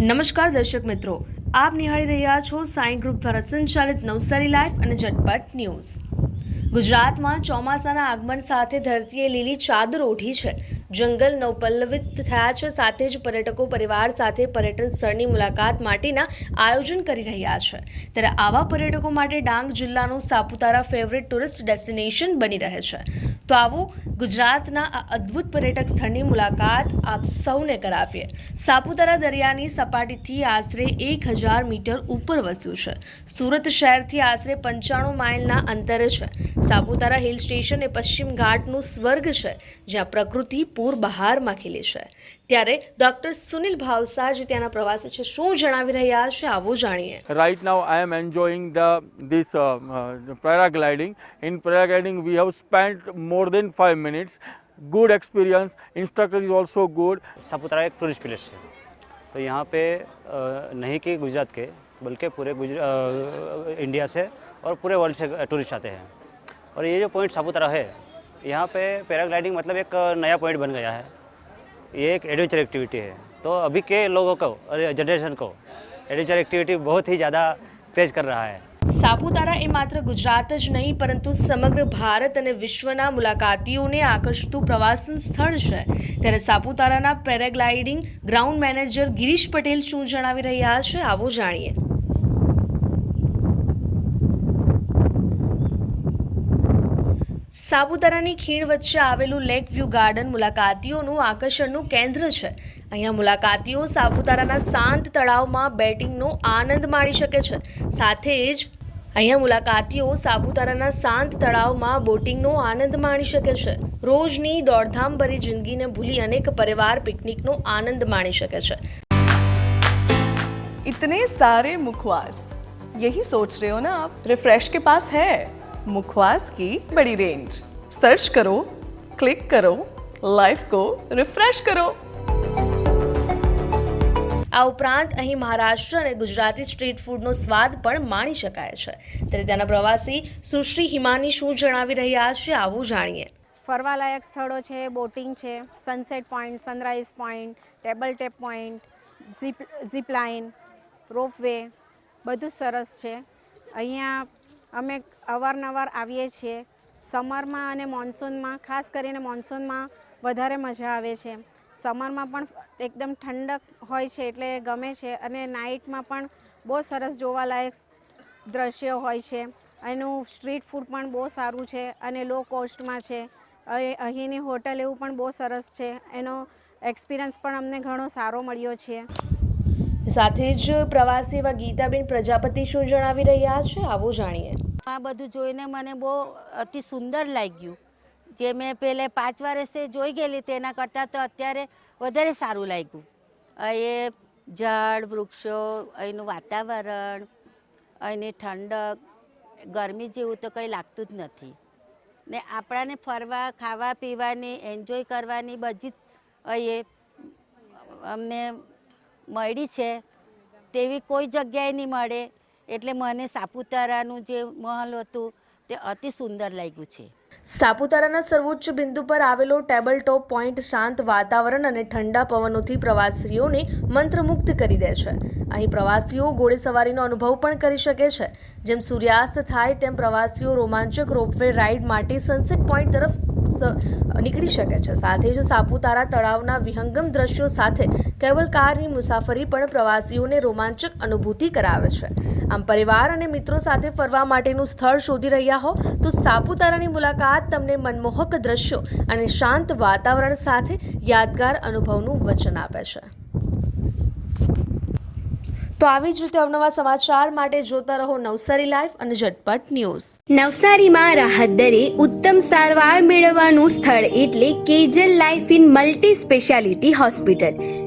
નમસ્કાર દર્શક મિત્રો. આપ નિહાળી રહ્યા છો સાઈ ગ્રુપ દ્વારા સંચાલિત નવસારી લાઈફ અને ઝટપટ ન્યૂઝ. ગુજરાતમાં ચોમાસાના આગમન સાથે ધરતીએ લીલી ચાદર ઓઢી છે. જંગલ નવપલ્લવિત થયા છે. સાથે જ પર્યટકો પરિવાર સાથે પર્યટન સ્થળની મુલાકાત માટેના આયોજન કરી રહ્યા છે. ત્યારે આવા પર્યટકો માટે ડાંગ જિલ્લાનું સાપુતારા ફેવરેટ ટુરિસ્ટ ડેસ્ટિનેશન બની રહે છે. તો આવો ગુજરાતના આ અદ્ભુત પર્યટક સ્થળની મુલાકાત આપ સૌને કરાવીએ. સાપુતારા દરિયાની સપાટીથી આશરે એક હજાર મીટર ઉપર વસ્યું છે. સુરત શહેરથી આશરે પંચાણું માઇલના અંતરે છે. સાપુતારા હિલ સ્ટેશન એ પશ્ચિમ ઘાટનું સ્વર્ગ છે, જ્યાં પ્રકૃતિ પૂર બહારમાં ખીલી છે ત્યારે ડોક્ટર સુનિલ ભાવસાર જે ત્યાંના પ્રવાસી છે શું જણાવી રહ્યા છે આવું જાણીએ right now i am enjoying the this uh, uh, paragliding in paragliding we have spent more than 5 minutes good experience instructor is also good Saputara एक टूरिस्ट प्लेस है तो यहाँ पे अ, नहीं कि गुजरात के बल्कि पूरे गुजर अ, इंडिया से और पूरे वर्ल्ड से टूरिस्ट आते हैं और ये जो पॉइंट सापुतारा है यहाँ पे पैराग्लाइडिंग मतलब एक नया पॉइंट बन गया है ये एक एडवेंचर एक्टिविटी है तो अभी के लोगों को और जनरेशन को एडवेंचर एक्टिविटी बहुत ही ज़्यादा क्रेज कर रहा है સાપુતારા એ માત્ર ગુજરાત જ નહીં પરંતુ સમગ્ર ભારત અને વિશ્વના મુલાકાતીઓને આકર્ષતું પ્રવાસન સ્થળ છે ત્યારે સાપુતારાના paragliding ground manager Girish Patel શું જણાવી રહ્યા છે આવો જાણીએ સાપુતારાની ખીણ વચ્ચે આવેલું લેક વ્યૂ ગાર્ડન મુલાકાતીઓનું આકર્ષણનું કેન્દ્ર છે અહીંયા મુલાકાતીઓ સાપુતારાના શાંત તળાવમાં બેટિંગનો આનંદ માણી શકે છે સાથે જ અહીંયા મુલાકાતીઓ સાપુતારાના શાંત તળાવમાં બોટિંગનો આનંદ માણી શકે છે રોજની દોડધામભરી જિંદગીને ભૂલી અનેક પરિવાર પિકનિકનો આનંદ માણી શકે છે इतने सारे मुखवास यही सोच रहे हो ना आप रिफ्रेश के पास है मुखवास की बड़ी रेंज सर्च करो क्लिक करो लाइफ को रिफ्रेश करो આ ઉપરાંત અહીં મહારાષ્ટ્ર અને ગુજરાતી સ્ટ્રીટ ફૂડનો સ્વાદ પણ માણી શકાય છે ત્યારે ત્યાંના પ્રવાસી સુશ્રી હિમાની શું જણાવી રહ્યા છે આવું જાણીએ ફરવાલાયક સ્થળો છે બોટિંગ છે sunset point sunrise point table top point zip zip line ropeway બધું જ સરસ છે અહીંયા અમે અવારનવાર આવીએ છીએ. સમરમાં અને મોન્સૂનમાં ખાસ કરીને મોન્સૂનમાં વધારે મજા આવે છે. સમરમાં પણ એકદમ ઠંડક હોય છે એટલે ગમે છે અને નાઇટમાં પણ બહુ સરસ જોવાલાયક દ્રશ્યો હોય છે. એનું સ્ટ્રીટ ફૂડ પણ બહુ સારું છે અને લો કોસ્ટમાં છે. અહીં- અહીંની હોટલ એવું પણ બહુ સરસ છે. એનો એક્સપિરિયન્સ પણ અમને ઘણો સારો મળ્યો છે. સાથે જ પ્રવાસી એવા ગીતાબેન પ્રજાપતિ શું જણાવી રહ્યા છે? આવું જાણીએ. આ બધું જોઈને મને બહુ અતિ સુંદર લાગ્યું. જે મેં પહેલે પાંચ વર્ષે જોઈ ગયેલી તેના કરતાં તો અત્યારે વધારે સારું લાગ્યું. એ ઝાડ વૃક્ષો, અહીંનું વાતાવરણ, અહીંની ઠંડક, ગરમી જેવું તો કંઈ લાગતું જ નથી. ને આપણાને ફરવા, ખાવા, પીવાની એન્જોય કરવાની બધી અહીં અમને મળી છે. તેવી કોઈ જગ્યાએ નહીં મળે. એટલે મને સાપુતારાનું જે મહલ હતું તે અતિ સુંદર લાગ્યું છે. સાપુતારાના સર્વોચ્ચ બિંદુ પર આવેલો ટેબલ ટોપ પોઈન્ટ શાંત વાતાવરણ અને ઠંડા પવનોથી પ્રવાસીઓને મંત્રમુગ્ધ કરી દે છે. અહીં પ્રવાસીઓ ઘોડેસવારીનો અનુભવ પણ કરી શકે છે. જેમ સૂર્યાસ્ત થાય તેમ પ્રવાસીઓ રોમાંચક રોપવે રાઇડ માટે સનસેટ પોઈન્ટ તરફ નીકળી શકે છે. સાથે જ સાપુતારા તળાવના વિહંગમ દ્રશ્યો સાથે કેબલ કારની મુસાફરી પણ પ્રવાસીઓને રોમાંચક અનુભૂતિ કરાવે છે. આમ પરિવાર અને મિત્રો સાથે ફરવા માટેનું સ્થળ શોધી રહ્યા હો, તો સાપુતારાની મુલાકાત તમને મનમોહક દ્રશ્યો અને શાંત વાતાવરણ સાથે યાદગાર અનુભવનું વચન આપે છે. તો આવી જ રીતે અવનવા સમાચાર માટે જોતા રહો નવસારી લાઈવ અને ઝટપટ ન્યૂઝ. નવસારીમાં રાહત દરે ઉત્તમ સારવાર મેળવવાનું સ્થળ એટલે Kejal life in multi speciality hospital.